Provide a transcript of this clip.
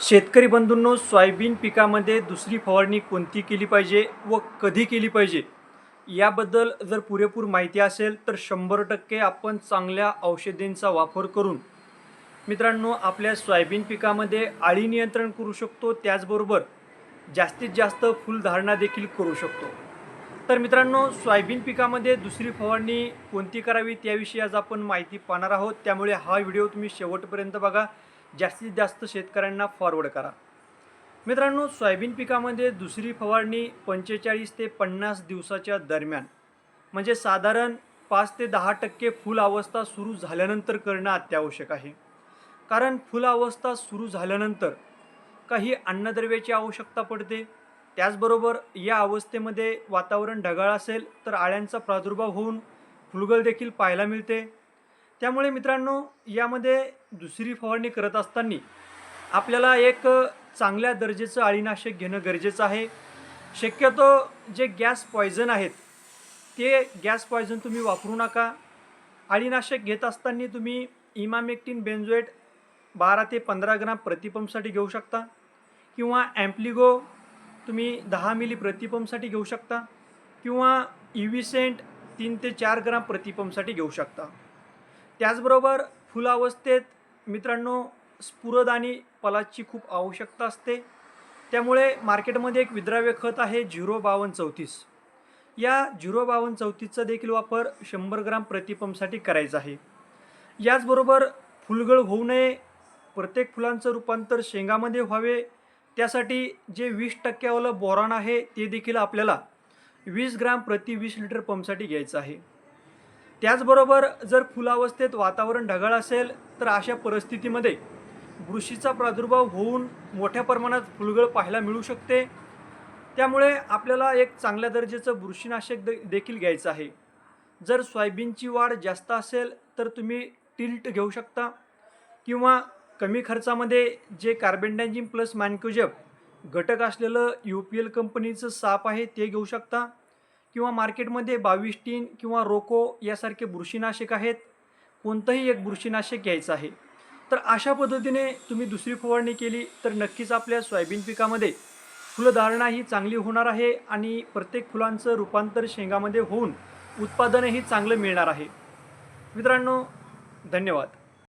शेतकरी बंधूंनो सोयाबीन पिकामध्ये दुसरी फवारणी कोणती केली पाहिजे व कधी केली पाहिजे? याबद्दल जर पुरेपूर माहिती असेल तर शंभर टक्के आपण चांगल्या औषधींचा वापर करून मित्रांनो आपल्या सोयाबीन पिकामध्ये आळी नियंत्रण करू शकतो. त्याचबरोबर जास्तीत जास्त फुलधारणा देखील करू शकतो. तर मित्रांनो सोयाबीन पिकामध्ये दुसरी फवारणी कोणती करावी त्याविषयी आज आपण माहिती पाहणार आहोत. त्यामुळे हा व्हिडिओ तुम्ही शेवटपर्यंत बघा. जास्तीत जास्त शेतकऱ्यांना फॉरवर्ड करा. मित्रांनो सोयाबीन पिकामध्ये दुसरी फवारणी पंचेचाळीस ते पन्नास दिवसाच्या दरम्यान. म्हणजे साधारण पाच ते दहा टक्के फुल अवस्था सुरू झाल्यानंतर करणं अत्यावश्यक आहे. कारण फुल अवस्था सुरू झाल्यानंतर काही अन्नद्रव्याची आवश्यकता पडते. त्याचबरोबर या अवस्थेमध्ये वातावरण ढगाळ असेल तर आळ्यांचा प्रादुर्भाव होऊन फुलगल देखील पाहायला मिळते. त्यामुळे मित्रांनो यामध्ये दुसरी फवारणी करत असताना आपल्याला एक चांगल्या दर्जेचं अळीनाशक घेणं गरजेचं आहे. शक्यतो जे गॅस पॉयझन आहेत ते गॅस पॉयझन तुम्ही वापरू नका. अळीनाशक घेत असताना तुम्ही इमामेक्टिन बेन्झोएट बारा ते पंधरा ग्राम प्रतिपंपसाठी घेऊ शकता किंवा ॲम्प्लिगो तुम्ही दहा मिली प्रतिपंपसाठी घेऊ शकता किंवा इव्हिसेंट तीन ते चार ग्राम प्रतिपंपसाठी घेऊ शकता. त्याचबरोबर फुलावस्थेत मित्रांनो स्फुरद आणि पलाची खूप आवश्यकता असते. त्यामुळे मार्केटमध्ये एक विद्राव्य खत आहे झिरो बावन्न चौतीस. या झिरो बावन्न चौतीसचा देखील वापर शंभर ग्राम प्रतिपंपसाठी करायचा आहे. याचबरोबर फुलगळ होऊ नये प्रत्येक फुलांचं रूपांतर शेंगामध्ये व्हावे त्यासाठी जे वीस टक्क्यावालं बोरॉन आहे ते देखील आपल्याला वीस ग्राम प्रति वीस लिटर पंपसाठी घ्यायचं आहे. त्याचबरोबर जर फुलावस्थेत वातावरण ढगाळ असेल तर अशा परिस्थितीमध्ये बुरशीचा प्रादुर्भाव होऊन मोठ्या प्रमाणात फुलगळ पाहायला मिळू शकते. त्यामुळे आपल्याला एक चांगल्या दर्जाचं बुरशीनाशक दे देखील घ्यायचं आहे. जर सोयाबीनची वाढ जास्त असेल तर तुम्ही टिल्ट घेऊ शकता किंवा कमी खर्चामध्ये जे कार्बेंडाजिम प्लस मॅनक्युजेप घटक असलेलं यू पी एल कंपनीचं साप आहे ते घेऊ शकता. किंवा मार्केटमध्ये बाविस्टीन किंवा रोको यासारखे बुरशीनाशक आहेत कोणतंही एक बुरशीनाशक घ्यायचं आहे. तर अशा पद्धतीने तुम्ही दुसरी फवारणी केली तर नक्कीच आपल्या सोयाबीन पिकामध्ये फुलधारणा ही चांगली होणार आहे आणि प्रत्येक फुलांचं रूपांतर शेंगामध्ये होऊन उत्पादनही चांगलं मिळणार आहे. मित्रांनो धन्यवाद.